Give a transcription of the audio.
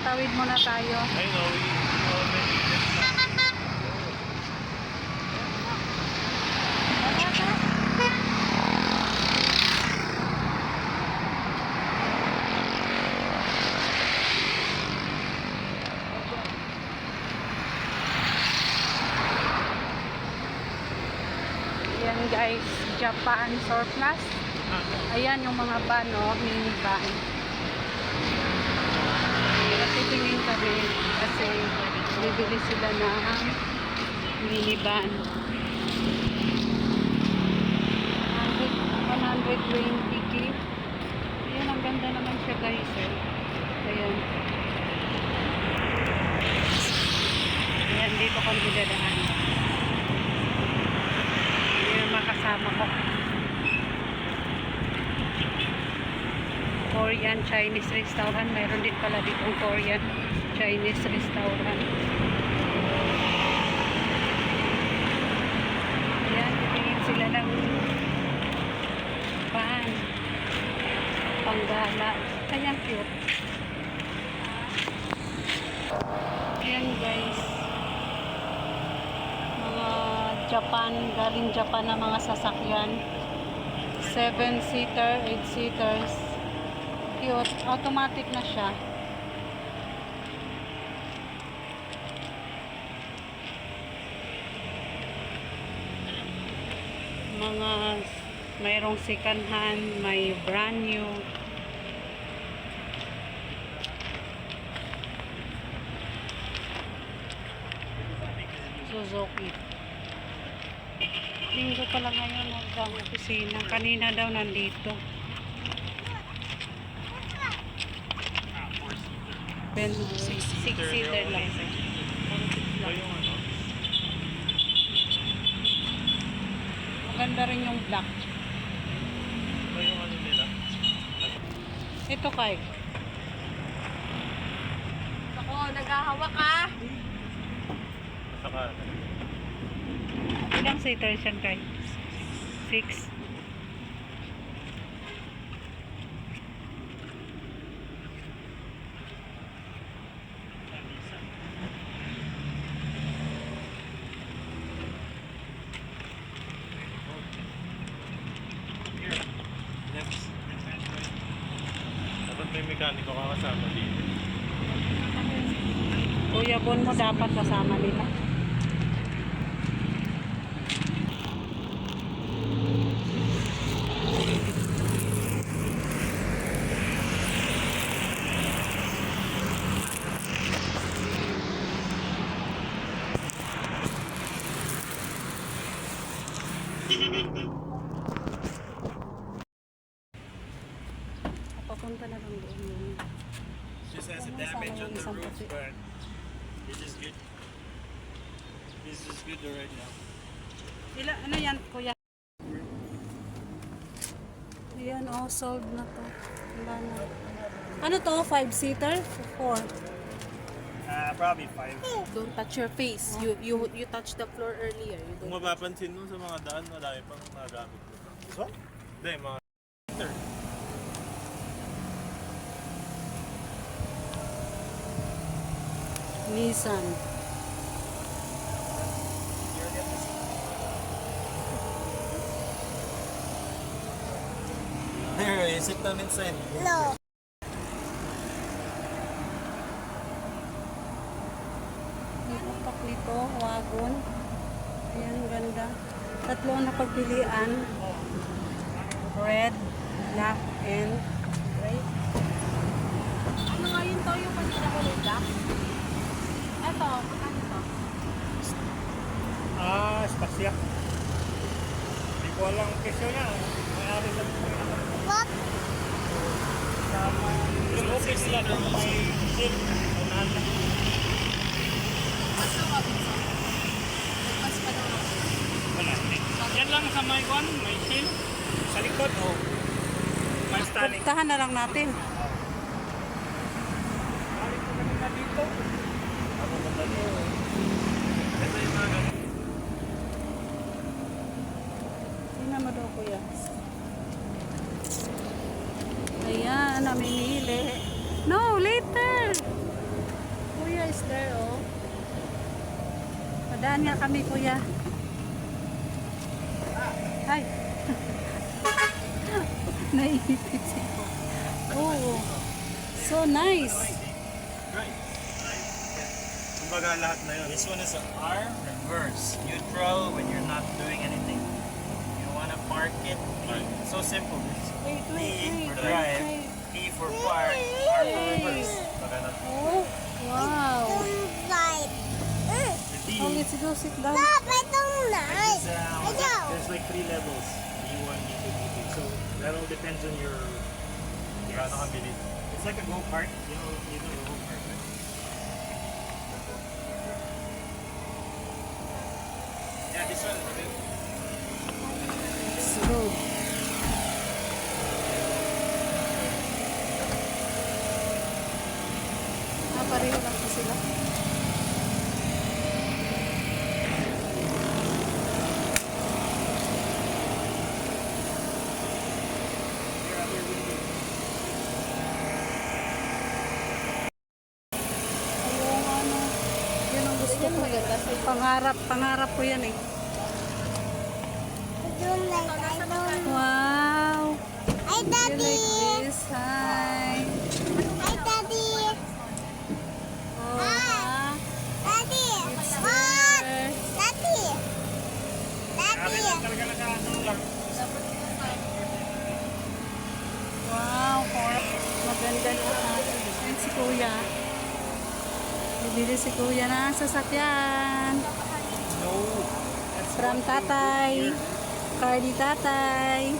Tatawid muna tayo. I know, that. Ayan guys, Japan surplus. Ayan yung mga van, no? mini van. Kasi tingin kami kasi bibili sila ng mini van. 120k. Ayan, ang ganda naman siya guys. Eh. Ayan. Ayan, dito kami dadaan. Ayan makasama ko. Korean Chinese restaurant. Mayroon din pala dito Korean Chinese restaurant. Ayan, tingin sila ng pan. Panggala. Ayan, cute. Ayan guys. Mga Japan, galing Japan na mga sasakyan. 7-seater, 8-seaters. Cute. Automatic na siya. Mga mayroong second hand, may brand new. Suzuki. Linggo pala ngayon hanggang opisina. Kanina daw nandito. Ben, six, six seater lang. Ano, Maganda rin yung black. ito yung ano nila. Ito kay. Ako, naghahawak ka. Saka, Ilang seater siya kay? Six. next. Dapat may mekaniko ka kasama dito. Kuya Bon mo dapat kasama nila. Papunta na lang doon yun. Just has a Ano, damage on the roof, but this is good. This is good right now. Ila, ano yan, kuya? Ayan, oh, sold na to. Wala na. Ano to? Five-seater? Four. Uh, probably five. Don't touch your face. You you you touched the floor earlier. You Kung don't. mapapansin mo sa mga daan, madami pang nagamit. This one? Hindi, mga Nissan. There, sit down inside. Ang utak nito, wagon. Ayan, ganda. Tatlo na pagpilian. Red, black, and gray. Ano nga yun to yung kanina ko black? Eto, ano to? Ah, spasya. Alam kesyo niya. Mayari sa What? Yung office lang, may sim. Unahan. Mas na Robinson. Mas pa. Wala. Yan lang sa may kwan, may sim. Sa likod, oh. May static. Puntahan na lang natin. Balik ko kanina dito. Ako madali. Ito yung mga mo daw, kuya. Ayan, namimili. No, later. is there, oh. Padaan nga kami, kuya. Ay. Naipit si Oh. So nice. Kumbaga lahat na yun. This one is a R reverse. Neutral simple. It's Wait, P wait, for wait, drive. wait. P for park. R for reverse. Baka na. Oh, wow. The D, Oh, let's go sit down. It's, um, there's like three levels. D1, D2, D3. So that all depends on your. gaano ka bilis. It's like a go-kart. You know, you know the go-kart. right? Yeah, this one is Pangarap, pangarap ko yan eh. Wow! Hi, You like this? Hi! Hi, Daddy. Oh, ha? Daddy. It's What? Daddy. Daddy. Wow, for maganda na. Ayan si Kuya. Bibili si Kuya ng sasakyan. No. From tatay. Car ni tatay.